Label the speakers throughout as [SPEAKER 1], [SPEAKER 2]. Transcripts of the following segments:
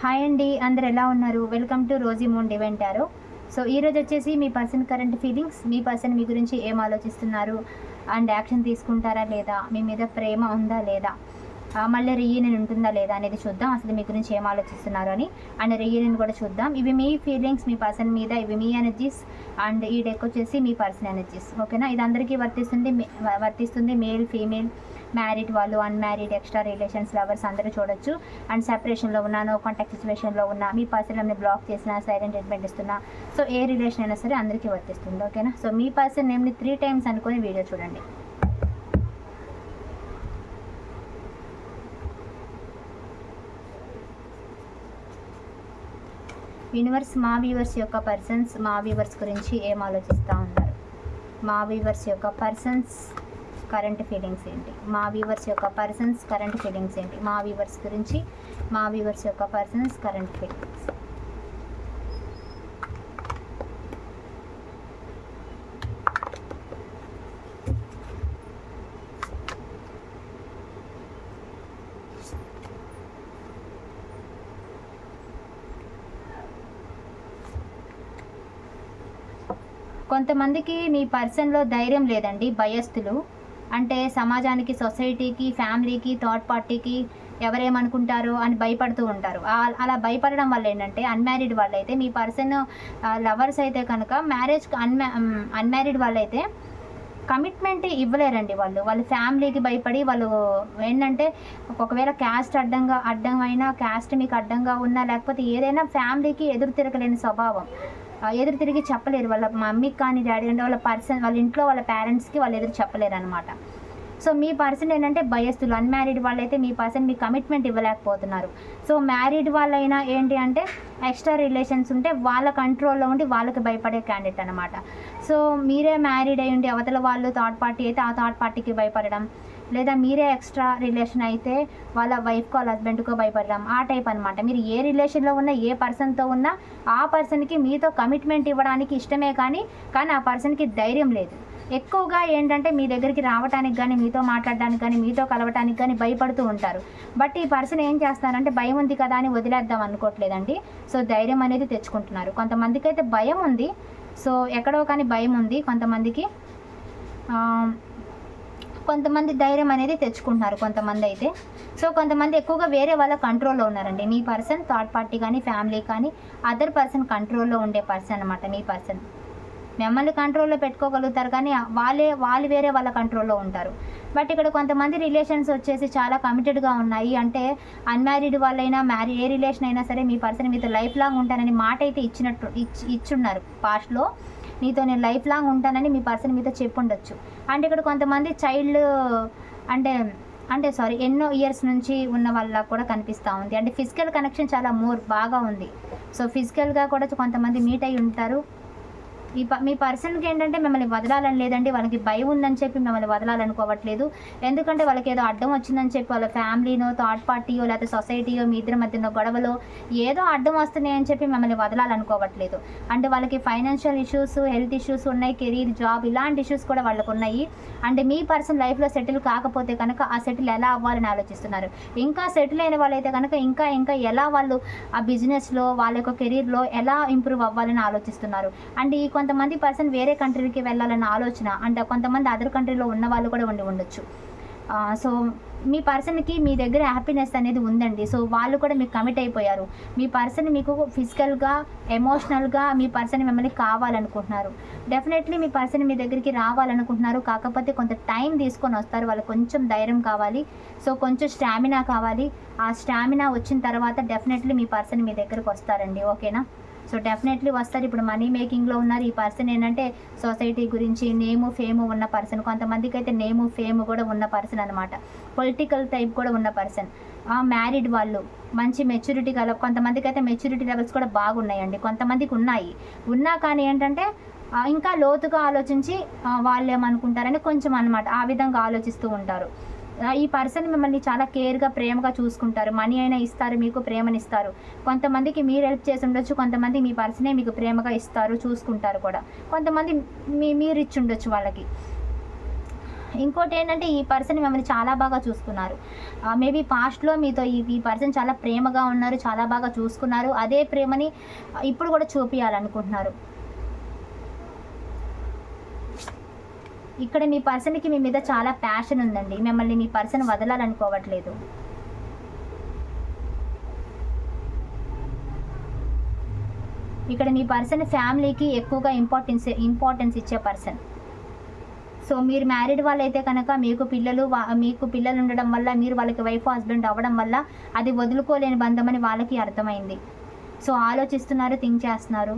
[SPEAKER 1] Hi అండి అందరు ఎలా ఉన్నారు? వెల్కమ్ టు రోజీ మూన్ డివెంట్ సో ఈరోజు వచ్చేసి మీ పర్సన్ కరెంట్ ఫీలింగ్స్ మీ పర్సన్ మీ గురించి ఏం ఆలోచిస్తున్నారు? అండ్ యాక్షన్ తీసుకుంటారా లేదా? మీ మీద ప్రేమ ఉందా లేదా? మళ్ళీ రీయూనియన్ ఉంటుందా లేదా అనేది చూద్దాం. అసలు మీ గురించి ఏం ఆలోచిస్తున్నారు అని. అండ్ రీయూనియన్ కూడా చూద్దాం. ఇవి మీ ఫీలింగ్స్ మీ పర్సన్ మీద ఇవి మీ ఎనర్జీస్ అండ్ ఈ డెక్ వచ్చేసి మీ పర్సన్ ఎనర్జీస్ ఓకేనా ఇది అందరికీ వర్తిస్తుంది వర్తిస్తుంది మేల్ ఫీమేల్ మ్యారీడ్ వాళ్ళు అన్మ్యారీడ్ ఎక్స్ట్రా రిలేషన్స్ లవర్స్ అందరూ చూడొచ్చు. అండ్ సెపరేషన్లో ఉన్నా నో కాంటాక్ట్ సిచ్యువేషన్లో ఉన్నా మీ పర్సన్ బ్లాక్ చేసినా సైలెంట్ ట్రీట్మెంట్ ఇస్తున్నా సో ఏ రిలేషన్ అయినా సరే అందరికీ వర్తిస్తుంది ఓకేనా సో మీ పర్సన్ నేమ్ని త్రీ టైమ్స్ అనుకుని వీడియో చూడండి. యూనివర్స్ మా వ్యూవర్స్ యొక్క పర్సన్స్ మా వ్యూవర్స్ గురించి ఏం ఆలోచిస్తూ ఉన్నారు? మా వ్యూవర్స్ యొక్క పర్సన్స్ కరెంట్ ఫీలింగ్స్ ఏంటి? మా వ్యూవర్స్ యొక్క పర్సన్స్ కరెంట్ ఫీలింగ్స్ ఏంటి? మా వ్యూవర్స్ గురించి మా వ్యూవర్స్ యొక్క పర్సన్స్ కరెంట్ ఫీలింగ్స్ కొంతమందికి మీ పర్సన్లో ధైర్యం లేదండి భయస్థులు అంటే సమాజానికి సొసైటీకి ఫ్యామిలీకి థర్డ్ పార్టీకి ఎవరేమనుకుంటారు అని భయపడుతూ ఉంటారు. అలా భయపడడం వల్ల ఏంటంటే అన్మ్యారీడ్ వాళ్ళైతే మీ పర్సన్ లవర్స్ అయితే కనుక మ్యారేజ్ అన్మ్యా అన్మ్యారీడ్ వాళ్ళైతే కమిట్మెంట్ ఇవ్వలేరండి వాళ్ళు. వాళ్ళ ఫ్యామిలీకి భయపడి వాళ్ళు ఏంటంటే ఒకవేళ క్యాస్ట్ అడ్డంగా అడ్డమైనా క్యాస్ట్ మీకు అడ్డంగా ఉన్నా లేకపోతే ఏదైనా ఫ్యామిలీకి ఎదురు తిరగలేని స్వభావం. ఎదురు తిరిగి చెప్పలేరు. వాళ్ళ మమ్మీకి కానీ డాడీ అంటే వాళ్ళ పర్సన్ వాళ్ళ ఇంట్లో వాళ్ళ పేరెంట్స్కి వాళ్ళు ఎదురు చెప్పలేరు అనమాట సో మీ పర్సన్ ఏంటంటే భయస్తులు అన్మ్యారీడ్ వాళ్ళైతే మీ పర్సన్ మీ కమిట్మెంట్ ఇవ్వలేకపోతున్నారు. సో మ్యారీడ్ వాళ్ళైనా ఏంటి అంటే ఎక్స్ట్రా రిలేషన్స్ ఉంటే వాళ్ళ కంట్రోల్లో ఉండి వాళ్ళకి భయపడే క్యాండిడేట్ అనమాట సో మీరే మ్యారీడ్ అయ్యి ఉండి అవతల వాళ్ళు థర్డ్ పార్టీ అయితే ఆ థర్డ్ పార్టీకి భయపడడం లేదా మీరే ఎక్స్ట్రా రిలేషన్ అయితే వాళ్ళ వైఫ్కో వాళ్ళ హస్బెండ్కో భయపడడం ఆ టైప్ అనమాట మీరు ఏ రిలేషన్లో ఉన్నా ఏ పర్సన్తో ఉన్నా ఆ పర్సన్కి మీతో కమిట్మెంట్ ఇవ్వడానికి ఇష్టమే కానీ కానీ ఆ పర్సన్కి ధైర్యం లేదు. ఎక్కువగా ఏంటంటే మీ దగ్గరికి రావడానికి కానీ మీతో మాట్లాడడానికి కానీ మీతో కలవటానికి కానీ భయపడుతూ ఉంటారు. బట్ ఈ పర్సన్ ఏం చేస్తారంటే భయం ఉంది కదా అని వదిలేద్దాం అనుకోవట్లేదండి సో ధైర్యం అనేది తెచ్చుకుంటున్నారు. కొంతమందికి అయితే భయం ఉంది. సో ఎక్కడో కానీ భయం ఉంది కొంతమందికి. కొంతమంది ధైర్యం అనేది తెచ్చుకుంటున్నారు కొంతమంది అయితే. సో కొంతమంది ఎక్కువగా వేరే వాళ్ళ కంట్రోల్లో ఉన్నారండి. మీ పర్సన్ థర్డ్ పార్టీ కానీ ఫ్యామిలీ కానీ అదర్ పర్సన్ కంట్రోల్లో ఉండే పర్సన్ అనమాట మీ పర్సన్. మిమ్మల్ని కంట్రోల్లో పెట్టుకోగలుగుతారు కానీ వాళ్ళే వాళ్ళు వేరే వాళ్ళ కంట్రోల్లో ఉంటారు. బట్ ఇక్కడ కొంతమంది రిలేషన్స్ వచ్చేసి చాలా కమిటెడ్గా ఉన్నాయి. అంటే అన్మ్యారీడ్ వాళ్ళైనా మ్యారీ ఏ రిలేషన్ అయినా సరే మీ పర్సన్ మీతో లైఫ్ లాంగ్ ఉంటానని మాట అయితే ఇచ్చినట్టు ఇచ్చి ఇచ్చున్నారు పాస్ట్లో. మీతో నేను లైఫ్ లాంగ్ ఉంటానని మీ పర్సన్ మీతో చెప్పుండొచ్చు. అంటే ఇక్కడ కొంతమంది చైల్డ్ అంటే అంటే సారీ ఎన్నో ఇయర్స్ నుంచి ఉన్న వాళ్ళ కూడా కనిపిస్తూ ఉంది. అంటే ఫిజికల్ కనెక్షన్ చాలా మోర్ బాగా ఉంది. సో ఫిజికల్గా కూడా కొంతమంది మీట్ అయి ఉంటారు. ఈ ప మీ పర్సన్కి ఏంటంటే మిమ్మల్ని వదలాలని లేదండి. వాళ్ళకి భయం ఉందని చెప్పి మిమ్మల్ని వదలాలనుకోవట్లేదు. ఎందుకంటే వాళ్ళకి ఏదో అడ్డం వచ్చిందని చెప్పి వాళ్ళ ఫ్యామిలీనో థర్డ్ పార్టీయో లేకపోతే సొసైటీయో మీ ఇద్దరి మధ్యన గొడవలో ఏదో అడ్డం వస్తున్నాయని చెప్పి మిమ్మల్ని వదలాలనుకోవట్లేదు. అంటే వాళ్ళకి ఫైనాన్షియల్ ఇష్యూస్ హెల్త్ ఇష్యూస్ ఉన్నాయి కెరీర్ జాబ్ ఇలాంటి ఇష్యూస్ కూడా వాళ్ళకు ఉన్నాయి. అంటే మీ పర్సన్ లైఫ్లో సెటిల్ కాకపోతే కనుక ఆ సెటిల్ ఎలా అవ్వాలని ఆలోచిస్తున్నారు? ఇంకా సెటిల్ అయిన వాళ్ళైతే కనుక ఇంకా ఇంకా ఎలా వాళ్ళు ఆ బిజినెస్లో వాళ్ళ యొక్క కెరీర్లో ఎలా ఇంప్రూవ్ అవ్వాలని ఆలోచిస్తున్నారు? అంటే ఈ కొంతమంది పర్సన్ వేరే కంట్రీకి వెళ్ళాలన్న ఆలోచన అంటే కొంతమంది అదర్ కంట్రీలో ఉన్న వాళ్ళు కూడా ఉండి ఉండొచ్చు. సో మీ పర్సన్కి మీ దగ్గర హ్యాపీనెస్ అనేది ఉందండి. సో వాళ్ళు కూడా మీకు కమిట్ అయిపోయారు. మీ పర్సన్ మీకు ఫిజికల్గా ఎమోషనల్గా మీ పర్సన్ మిమ్మల్ని కావాలనుకుంటున్నారు. డెఫినెట్లీ మీ పర్సన్ మీ దగ్గరికి రావాలనుకుంటున్నారు. కాకపోతే కొంత టైం తీసుకొని వస్తారు. వాళ్ళకి కొంచెం ధైర్యం కావాలి. సో కొంచెం స్టామినా కావాలి. ఆ స్టామినా వచ్చిన తర్వాత డెఫినెట్లీ మీ పర్సన్ మీ దగ్గరికి వస్తారండి. ఓకేనా? సో డెఫినెట్లీ వస్తారు. ఇప్పుడు మనీ మేకింగ్లో ఉన్నారు. ఈ పర్సన్ ఏంటంటే సొసైటీ గురించి నేము ఫేము ఉన్న పర్సన్ కొంతమందికి అయితే నేము ఫేమ్ కూడా ఉన్న పర్సన్ అనమాట పొలిటికల్ టైప్ కూడా ఉన్న పర్సన్ మ్యారీడ్ వాళ్ళు మంచి మెచ్యూరిటీ గల కొంతమందికి అయితే మెచ్యూరిటీ లెవెల్స్ కూడా బాగున్నాయండి. కొంతమందికి ఉన్నాయి. ఉన్నా కానీ ఏంటంటే ఇంకా లోతుగా ఆలోచించి వాళ్ళు ఏమనుకుంటారని కొంచెం అనమాట ఆ విధంగా ఆలోచిస్తూ ఉంటారు. ఈ పర్సన్ మిమ్మల్ని చాలా కేర్గా ప్రేమగా చూసుకుంటారు. మనీ అయినా ఇస్తారు మీకు ప్రేమని ఇస్తారు కొంతమందికి మీరు హెల్ప్ చేసి ఉండొచ్చు కొంతమంది మీ పర్సనే మీకు ప్రేమగా ఇస్తారు చూసుకుంటారు కూడా. కొంతమంది మీ మీరు ఇచ్చి ఉండొచ్చు వాళ్ళకి. ఇంకోటి ఏంటంటే ఈ పర్సన్ మిమ్మల్ని చాలా బాగా చూసుకున్నారు. మేబీ పాస్ట్లో మీతో ఈ ఈ పర్సన్ చాలా ప్రేమగా ఉన్నారు చాలా బాగా చూసుకున్నారు. అదే ప్రేమని ఇప్పుడు కూడా చూపించాలనుకుంటున్నారు ఇక్కడ మీ పర్సన్కి మీ మీద చాలా ప్యాషన్ ఉందండి. మిమ్మల్ని మీ పర్సన్ వదలాలనుకోవట్లేదు. ఇక్కడ మీ పర్సన్ ఫ్యామిలీకి ఎక్కువగా ఇంపార్టెన్స్ ఇంపార్టెన్స్ ఇచ్చే పర్సన్. సో మీరు మ్యారీడ్ వాళ్ళైతే కనుక మీకు పిల్లలు మీకు పిల్లలు ఉండడం వల్ల మీరు వాళ్ళకి వైఫ్ హస్బెండ్ అవ్వడం వల్ల అది వదులుకోలేని బంధం అని వాళ్ళకి అర్థమైంది. సో ఆలోచిస్తున్నారు థింక్ చేస్తున్నారు.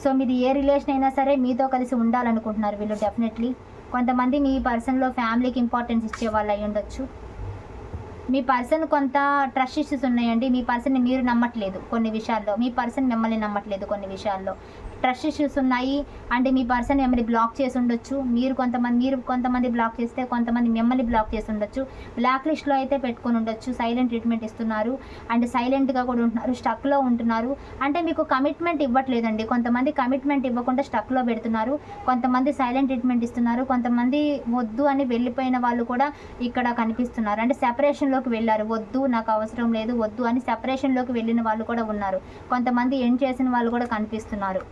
[SPEAKER 1] సో మీది ఏ రిలేషన్ అయినా సరే మీతో కలిసి ఉండాలనుకుంటున్నారు వీళ్ళు డెఫినెట్లీ కొంతమంది మీ పర్సన్లో ఫ్యామిలీకి ఇంపార్టెన్స్ ఇచ్చే వాళ్ళు అయి ఉండొచ్చు. మీ పర్సన్ కొంత ట్రస్ట్ ఇష్యూస్ ఉన్నాయండి. మీ పర్సన్ని మీరు నమ్మట్లేదు కొన్ని విషయాల్లో. మీ పర్సన్ మిమ్మల్ని నమ్మట్లేదు కొన్ని విషయాల్లో. ట్రస్ట్ ఇష్యూస్ ఉన్నాయి. అంటే మీ పర్సన్ మిమ్మల్ని బ్లాక్ చేసి ఉండొచ్చు. మీరు కొంతమంది మీరు కొంతమంది బ్లాక్ చేస్తే కొంతమంది మిమ్మల్ని బ్లాక్ చేసి ఉండొచ్చు. బ్లాక్ లిస్ట్లో అయితే పెట్టుకొని ఉండొచ్చు. సైలెంట్ ట్రీట్మెంట్ ఇస్తున్నారు. అండ్ సైలెంట్గా కూడా ఉంటున్నారు. స్టక్లో ఉంటున్నారు. అంటే మీకు కమిట్మెంట్ ఇవ్వట్లేదండి. కొంతమంది కమిట్మెంట్ ఇవ్వకుండా స్టక్లో పెడుతున్నారు. కొంతమంది సైలెంట్ ట్రీట్మెంట్ ఇస్తున్నారు. కొంతమంది వద్దు అని వెళ్ళిపోయిన వాళ్ళు కూడా ఇక్కడ కనిపిస్తున్నారు. అంటే సెపరేషన్లోకి వెళ్ళారు. వద్దు నాకు అవసరం లేదు. వద్దు అని సెపరేషన్లోకి వెళ్ళిన వాళ్ళు కూడా ఉన్నారు. కొంతమంది ఎండ్ చేసిన వాళ్ళు కూడా కనిపిస్తున్నారు.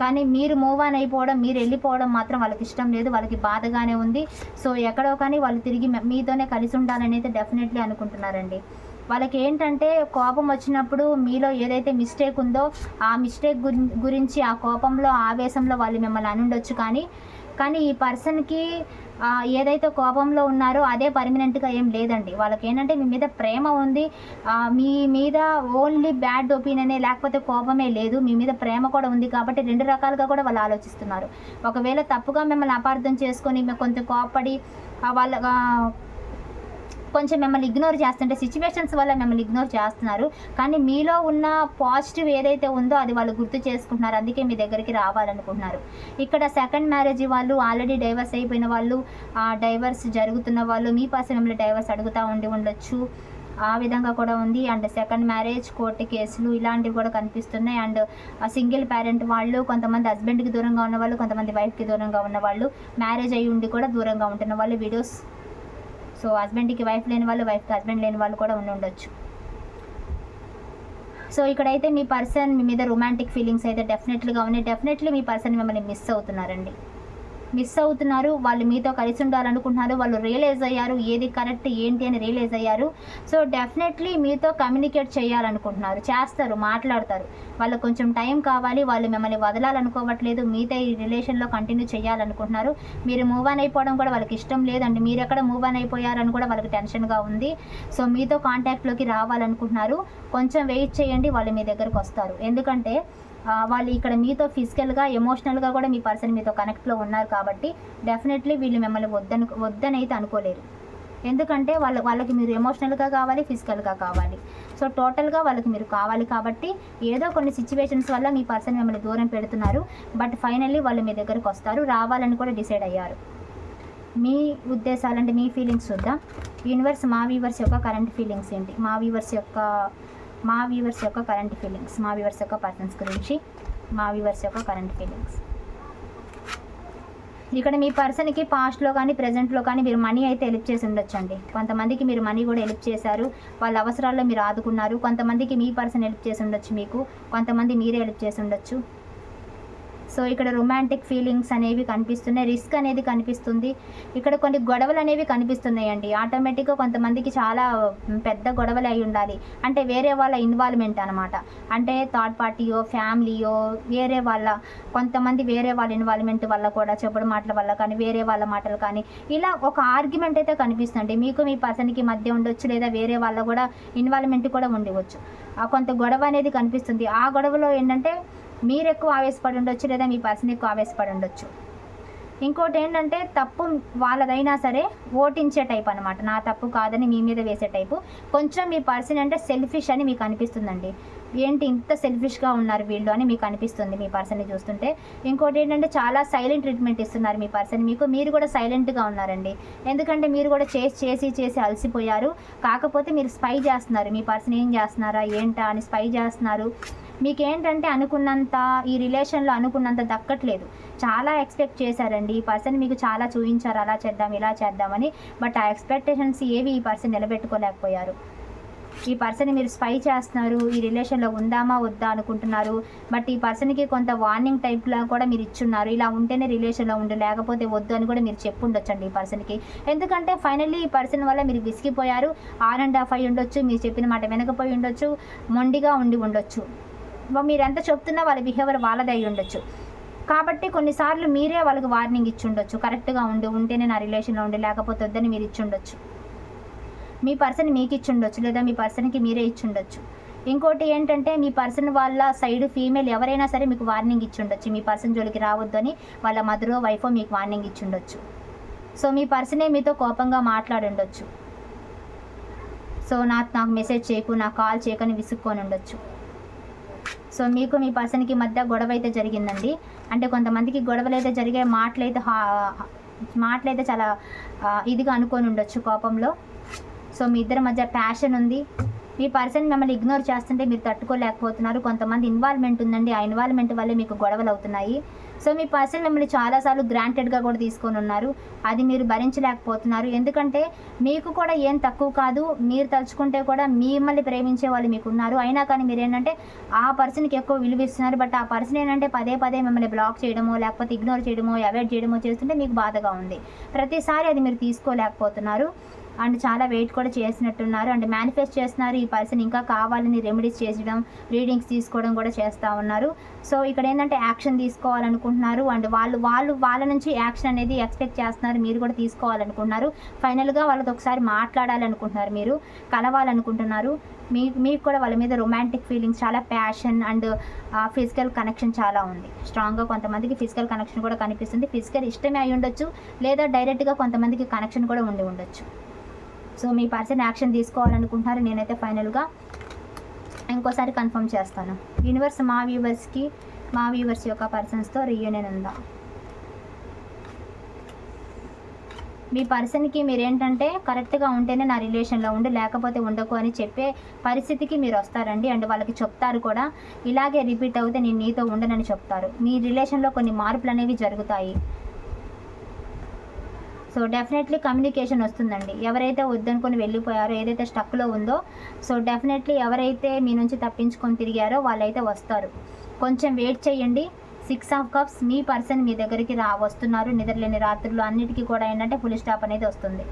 [SPEAKER 1] కానీ మీరు మూవ్ ఆన్ అయిపోవడం మీరు వెళ్ళిపోవడం మాత్రం వాళ్ళకి ఇష్టం లేదు. వాళ్ళకి బాధగానే ఉంది. సో ఎక్కడో కానీ వాళ్ళు తిరిగి మీతోనే కలిసి ఉండాలని అయితే డెఫినెట్లీ అనుకుంటున్నారండి. వాళ్ళకి ఏంటంటే కోపం వచ్చినప్పుడు మీలో ఏదైతే మిస్టేక్ ఉందో ఆ మిస్టేక్ గురించి ఆ కోపంలో ఆవేశంలో వాళ్ళు మిమ్మల్ని అనుండొచ్చు కానీ కానీ ఈ పర్సన్కి ఏదైతే కోపంలో ఉన్నారో అదే పర్మనెంట్గా ఏం లేదండి. వాళ్ళకి ఏంటంటే మీ మీద ప్రేమ ఉంది. మీ మీద ఓన్లీ బ్యాడ్ ఒపీనియనే లేకపోతే కోపమే లేదు. మీ మీద ప్రేమ కూడా ఉంది కాబట్టి రెండు రకాలుగా కూడా వాళ్ళు ఆలోచిస్తున్నారు. ఒకవేళ తప్పుగా మిమ్మల్ని అపార్థం చేసుకొని కొంత కొంచెం కోపడి వాళ్ళ కొంచెం మిమ్మల్ని ఇగ్నోర్ చేస్తుంటే సిచ్యువేషన్స్ వల్ల మిమ్మల్ని ఇగ్నోర్ చేస్తున్నారు. కానీ మీలో ఉన్న పాజిటివ్ ఏదైతే ఉందో అది వాళ్ళు గుర్తు చేసుకుంటున్నారు. అందుకే మీ దగ్గరికి రావాలనుకుంటున్నారు. ఇక్కడ సెకండ్ మ్యారేజ్ వాళ్ళు ఆల్రెడీ డైవర్స్ అయిపోయిన వాళ్ళు ఆ డైవర్స్ జరుగుతున్న వాళ్ళు మీ పర్సన్ మిమ్మల్ని డైవర్స్ అడుగుతూ ఉండి ఉండొచ్చు. ఆ విధంగా కూడా ఉంది. అండ్ సెకండ్ మ్యారేజ్ కోర్టు కేసులు ఇలాంటివి కూడా కనిపిస్తున్నాయి. అండ్ సింగిల్ పేరెంట్ వాళ్ళు కొంతమంది హస్బెండ్కి దూరంగా ఉన్న వాళ్ళు కొంతమంది వైఫ్కి దూరంగా ఉన్న వాళ్ళు మ్యారేజ్ అయ్యి ఉండి కూడా దూరంగా ఉంటున్న వాళ్ళు వీడియోస్ సో హస్బెండ్కి వైఫ్ లేని వాళ్ళు వైఫ్కి హస్బెండ్ లేని వాళ్ళు కూడా ఉండి ఉండొచ్చు. సో ఇక్కడైతే మీ పర్సన్ మీ మీద రొమాంటిక్ ఫీలింగ్స్ అయితే డెఫినెట్లీగా ఉన్నాయి. డెఫినెట్లీ మీ పర్సన్ మిమ్మల్ని మిస్ అవుతున్నారండి. మిస్ అవుతున్నారు వాళ్ళు మీతో కలిసి ఉండాలనుకుంటున్నారు వాళ్ళు రియలైజ్ అయ్యారు ఏది కరెక్ట్ ఏంటి అని రియలైజ్ అయ్యారు. సో డెఫినెట్లీ మీతో కమ్యూనికేట్ చేయాలనుకుంటున్నారు చేస్తారు మాట్లాడతారు. వాళ్ళకి కొంచెం టైం కావాలి వాళ్ళు మిమ్మల్ని వదలాలనుకోవట్లేదు మీతో ఈ రిలేషన్లో కంటిన్యూ చేయాలనుకుంటున్నారు. మీరు మూవ్ ఆన్ అయిపోవడం కూడా వాళ్ళకి ఇష్టం లేదండి. మీరు ఎక్కడ మూవ్ ఆన్ అయిపోయారని కూడా వాళ్ళకి టెన్షన్గా ఉంది. సో మీతో కాంటాక్ట్లోకి రావాలనుకుంటున్నారు. కొంచెం వెయిట్ చేయండి వాళ్ళు మీ దగ్గరకు వస్తారు. ఎందుకంటే వాళ్ళు ఇక్కడ మీతో ఫిజికల్గా ఎమోషనల్గా కూడా మీ పర్సన్ మీతో కనెక్ట్లో ఉన్నారు కాబట్టి డెఫినెట్లీ వీళ్ళు మిమ్మల్ని వద్దని వద్దనైతే అనుకోలేరు. ఎందుకంటే వాళ్ళ వాళ్ళకి మీరు ఎమోషనల్గా కావాలి ఫిజికల్గా కావాలి. సో టోటల్గా వాళ్ళకి మీరు కావాలి కాబట్టి ఏదో కొన్ని సిచ్యువేషన్స్ వల్ల మీ పర్సన్ మిమ్మల్ని దూరం పెడుతున్నారు. బట్ ఫైనల్లీ వాళ్ళు మీ దగ్గరకు వస్తారు రావాలని కూడా డిసైడ్ అయ్యారు. మీ ఉద్దేశాలు అంటే మీ ఫీలింగ్స్ చూద్దాం. యూనివర్స్ మా వీవర్స్ యొక్క కరెంట్ ఫీలింగ్స్ ఏంటి? మా వీవర్స్ యొక్క మా వీవర్స్ యొక్క కరెంట్ ఫీలింగ్స్ మా వ్యూవర్స్ యొక్క పర్సన్స్ గురించి మా వీవర్స్ యొక్క కరెంట్ ఫీలింగ్స్ ఇక్కడ మీ పర్సన్కి పాస్ట్లో కానీ ప్రజెంట్లో కానీ మీరు మనీ అయితే హెల్ప్ చేసి ఉండొచ్చండి. కొంతమందికి మీరు మనీ కూడా హెల్ప్ చేశారు వాళ్ళ అవసరాల్లో మీరు ఆదుకున్నారు కొంతమందికి మీ పర్సన్ హెల్ప్ చేసి ఉండొచ్చు మీకు కొంతమంది మీరే హెల్ప్ చేసి ఉండొచ్చు. సో ఇక్కడ రొమాంటిక్ ఫీలింగ్స్ అనేవి కనిపిస్తున్నాయి రిస్క్ అనేది కనిపిస్తుంది. ఇక్కడ కొన్ని గొడవలు అనేవి కనిపిస్తున్నాయండి. ఆటోమేటిక్గా కొంతమందికి చాలా పెద్ద గొడవలు అయి ఉండాలి. అంటే వేరే వాళ్ళ ఇన్వాల్వ్మెంట్ అనమాట అంటే థర్డ్ పార్టీయో ఫ్యామిలీయో వేరే వాళ్ళ కొంతమంది వేరే వాళ్ళ ఇన్వాల్వ్మెంట్ వల్ల కూడా చెప్పుడు మాటల వల్ల కానీ వేరే వాళ్ళ మాటలు కానీ ఇలా ఒక ఆర్గ్యుమెంట్ అయితే కనిపిస్తుంది మీకు మీ పర్సన్కి మధ్య ఉండొచ్చు లేదా వేరే వాళ్ళ కూడా ఇన్వాల్వ్మెంట్ కూడా ఉండవచ్చు. ఆ కొంత గొడవ అనేది కనిపిస్తుంది. ఆ గొడవలో ఏంటంటే మీరు ఎక్కువ ఆవేశపడి ఉండొచ్చు లేదా మీ పర్సన్ ఎక్కువ ఆవేశపడి ఉండొచ్చు. ఇంకోటి ఏంటంటే తప్పు వాళ్ళదైనా సరే ఓటించే టైప్ అనమాట నా తప్పు కాదని మీ మీద వేసే టైపు. కొంచెం మీ పర్సన్ అంటే సెల్ఫిష్ అని మీకు అనిపిస్తుందండి. ఏంటి ఇంత సెల్ఫిష్గా ఉన్నారు వీళ్ళు అని మీకు అనిపిస్తుంది మీ పర్సన్ని చూస్తుంటే? ఇంకోటి ఏంటంటే చాలా సైలెంట్ ట్రీట్మెంట్ ఇస్తున్నారు మీ పర్సన్ మీకు మీరు కూడా సైలెంట్గా ఉన్నారండి. ఎందుకంటే మీరు కూడా చేసి చేసి చేసి అలసిపోయారు. కాకపోతే మీరు స్పై చేస్తున్నారు. మీ పర్సన్ ఏం చేస్తున్నారా? ఏంటా అని స్పై చేస్తున్నారు. మీకు ఏంటంటే అనుకున్నంత ఈ రిలేషన్లో అనుకున్నంత దక్కట్లేదు. చాలా ఎక్స్పెక్ట్ చేశారండి. ఈ పర్సన్ మీకు చాలా చూపించారు అలా చేద్దాం ఇలా చేద్దామని బట్ ఆ ఎక్స్పెక్టేషన్స్ ఏవి ఈ పర్సన్ నిలబెట్టుకోలేకపోయారు. ఈ పర్సన్ మీరు స్పై చేస్తున్నారు ఈ రిలేషన్లో ఉందామా వద్దా అనుకుంటున్నారు. బట్ ఈ పర్సన్కి కొంత వార్నింగ్ టైప్లో కూడా మీరు ఇచ్చున్నారు. ఇలా ఉంటేనే రిలేషన్లో ఉండు లేకపోతే వద్దు అని కూడా మీరు చెప్పుండొచ్చండి ఈ పర్సన్కి ఎందుకంటే ఫైనల్లీ ఈ పర్సన్ వల్ల మీరు విసిగిపోయారు. ఆర్ అండ్ హాఫ్ అయి ఉండొచ్చు మీరు చెప్పిన మాట వినకపోయి ఉండొచ్చు మొండిగా ఉండి ఉండొచ్చు. మీరు ఎంత చెప్తున్నా వాళ్ళ బిహేవియర్ వాళ్ళది ఉండొచ్చు. కాబట్టి కొన్నిసార్లు మీరే వాళ్ళకి వార్నింగ్ ఇచ్చి ఉండొచ్చు కరెక్ట్గా ఉండి ఉంటేనే నా రిలేషన్లో ఉండి లేకపోతే వద్దని మీరు ఇచ్చి ఉండొచ్చు మీ పర్సన్ మీకు ఇచ్చి ఉండొచ్చు లేదా మీ పర్సన్కి మీరే ఇచ్చి ఉండొచ్చు ఇంకోటి ఏంటంటే మీ పర్సన్ వాళ్ళ సైడ్ ఫీమేల్ ఎవరైనా సరే మీకు వార్నింగ్ ఇచ్చి ఉండొచ్చు మీ పర్సన్ జోలికి రావద్దు అని వాళ్ళ మదరో వైఫో మీకు వార్నింగ్ ఇచ్చి ఉండొచ్చు సో మీ పర్సనే మీతో కోపంగా మాట్లాడి ఉండొచ్చు సో నాకు నాకు మెసేజ్ చేయకు నాకు కాల్ చేయకని విసుక్కొని ఉండొచ్చు సో మీకు మీ పర్సన్కి మధ్య గొడవ అయితే జరిగిందండి. అంటే కొంతమందికి గొడవలు అయితే జరిగే మాటలు అయితే మాటలు అయితే చాలా ఇదిగా అనుకొని ఉండొచ్చు కోపంలో. సో మీ ఇద్దరి మధ్య ప్యాషన్ ఉంది. మీ పర్సన్ మిమ్మల్ని ఇగ్నోర్ చేస్తుంటే మీరు తట్టుకోలేకపోతున్నారు. కొంతమంది ఇన్వాల్వ్మెంట్ ఉందండి. ఆ ఇన్వాల్వ్మెంట్ వల్లే మీకు గొడవలు అవుతున్నాయి. సో మీ పర్సన్ మిమ్మల్ని చాలాసార్లు గ్రాంటెడ్గా కూడా తీసుకొని ఉన్నారు. అది మీరు భరించలేకపోతున్నారు. ఎందుకంటే మీకు కూడా ఏం తక్కువ కాదు. మీరు తలుచుకుంటే కూడా మిమ్మల్ని ప్రేమించే వాళ్ళు మీకు ఉన్నారు. అయినా కానీ మీరు ఏంటంటే ఆ పర్సన్కి ఎక్కువ విలువ ఇస్తున్నారు. బట్ ఆ పర్సన్ ఏంటంటే పదే పదే మిమ్మల్ని బ్లాక్ చేయడమో లేకపోతే ఇగ్నోర్ చేయడమో అవాయిడ్ చేయడమో చేస్తుంటే మీకు బాధగా ఉంది. ప్రతిసారి అది మీరు తీసుకోలేకపోతున్నారు. అండ్ చాలా వెయిట్ కూడా చేసినట్టున్నారు. అండ్ మేనిఫెస్ట్ చేస్తున్నారు ఈ పర్సన్. ఇంకా కావాలని రెమెడీస్ చేసడం రీడింగ్స్ తీసుకోవడం కూడా చేస్తూ ఉన్నారు. సో ఇక్కడ ఏంటంటే యాక్షన్ తీసుకోవాలనుకుంటున్నారు. అండ్ వాళ్ళు వాళ్ళు వాళ్ళ నుంచి యాక్షన్ అనేది ఎక్స్పెక్ట్ చేస్తున్నారు. మీరు కూడా తీసుకోవాలనుకుంటున్నారు. ఫైనల్గా వాళ్ళతో ఒకసారి మాట్లాడాలనుకుంటున్నారు మీరు కలవాలనుకుంటున్నారు. మీ మీకు కూడా వాళ్ళ మీద రొమాంటిక్ ఫీలింగ్స్ చాలా ప్యాషన్ అండ్ ఫిజికల్ కనెక్షన్ చాలా ఉంది. స్ట్రాంగ్గా కొంతమందికి ఫిజికల్ కనెక్షన్ కూడా కనిపిస్తుంది. ఫిజికల్ ఇష్టమే అయి ఉండొచ్చు. లేదా డైరెక్ట్గా కొంతమందికి కనెక్షన్ కూడా ఉండి ఉండొచ్చు. సో మీ పర్సన్ యాక్షన్ తీసుకోవాలనుకుంటున్నారు నేనైతే ఫైనల్గా ఇంకోసారి కన్ఫర్మ్ చేస్తాను. యూనివర్స్ మా వ్యూవర్స్కి మా వ్యూవర్స్ యొక్క పర్సన్స్తో రీయూనియన్ ఉందా. మీ పర్సన్కి మీరు ఏంటంటే కరెక్ట్గా ఉంటేనే నా రిలేషన్లో ఉండు లేకపోతే ఉండకు అని చెప్పే పరిస్థితికి మీరు వస్తారండి. అండ్ వాళ్ళకి చెప్తారు కూడా ఇలాగే రిపీట్ అవుతే నేను నీతో ఉండనని చెప్తారు. మీ రిలేషన్లో కొన్ని మార్పులు అనేవి జరుగుతాయి. సో డెఫినెట్లీ కమ్యూనికేషన్ వస్తుందండి. ఎవరైతే వద్దనుకొని వెళ్ళిపోయారో ఏదైతే స్టక్లో ఉందో సో డెఫినెట్లీ ఎవరైతే మీ నుంచి తప్పించుకొని తిరిగారో వాళ్ళైతే వస్తారు. కొంచెం వెయిట్ చేయండి. సిక్స్ ఆఫ్ కప్స్ మీ పర్సన్ మీ దగ్గరికి రా వస్తున్నారు. నిద్రలేని రాత్రులు అన్నిటికీ కూడా ఏంటంటే ఫుల్ స్టాప్ అనేది వస్తుంది.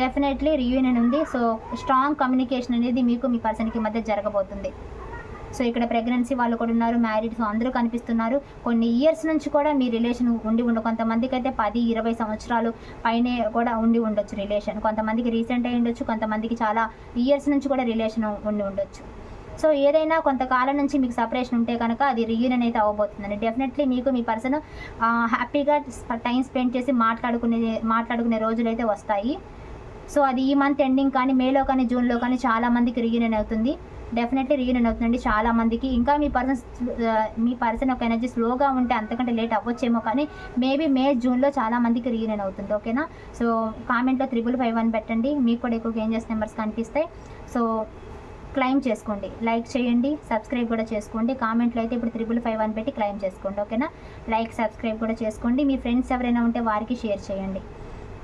[SPEAKER 1] డెఫినెట్లీ రియూనియన్ ఉంది. సో స్ట్రాంగ్ కమ్యూనికేషన్ అనేది మీకు మీ పర్సన్కి మధ్య జరగబోతుంది. సో ఇక్కడ ప్రెగ్నెన్సీ వాళ్ళు కూడా ఉన్నారు మ్యారీడ్ సో అందరూ కనిపిస్తున్నారు. కొన్ని ఇయర్స్ నుంచి కూడా మీ రిలేషన్ ఉండి ఉండు కొంతమందికి అయితే పది ఇరవై సంవత్సరాలు పైనే కూడా ఉండి ఉండొచ్చు రిలేషన్ కొంతమందికి రీసెంట్ అయి ఉండొచ్చు కొంతమందికి చాలా ఇయర్స్ నుంచి కూడా రిలేషన్ ఉండి ఉండొచ్చు. సో ఏదైనా కొంతకాలం నుంచి మీకు సపరేషన్ ఉంటే కనుక అది రీయూనియన్ అయితే అవ్వబోతుందండి. డెఫినెట్లీ మీకు మీ పర్సన్ హ్యాపీగా టైం స్పెండ్ చేసి మాట్లాడుకునే మాట్లాడుకునే రోజులు అయితే వస్తాయి. సో అది ఈ మంత్ ఎండింగ్ కానీ మేలో కానీ జూన్లో కానీ చాలా మందికి రీయూనియన్ అవుతుంది. డెఫినెట్లీ రీయూనియన్ అవుతుందండి. చాలా మందికి. ఇంకా మీ పర్సన్ మీ పర్సన్ ఒక ఎనర్జీ స్లోగా ఉంటే అంతకంటే లేట్ అవ్వచ్చేమో కానీ మేబీ మే జూన్లో చాలా మందికి రీయూనియన్ అవుతుంది. ఓకేనా? సో కామెంట్లో త్రిబుల్ ఫైవ్ వన్ పెట్టండి. మీకు కూడా ఎక్కువ గేంజెస్ నెంబర్స్ కనిపిస్తాయి. సో క్లైమ్ చేసుకోండి. లైక్ చేయండి. సబ్స్క్రైబ్ కూడా చేసుకోండి. కామెంట్లో అయితే ఇప్పుడు త్రిబుల్ ఫైవ్ అని పెట్టి క్లైమ్ చేసుకోండి. ఓకేనా? లైక్ సబ్స్క్రైబ్ కూడా చేసుకోండి. మీ ఫ్రెండ్స్ ఎవరైనా ఉంటే వారికి షేర్ చేయండి.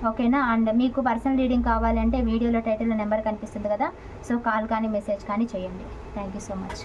[SPEAKER 1] ఓకేనా? అండ్ మీకు పర్సనల్ రీడింగ్ కావాలంటే వీడియోలో టైటిల్ నెంబర్ కనిపిస్తుంది కదా సో కాల్ కానీ మెసేజ్ కానీ చేయండి. Thank you so much.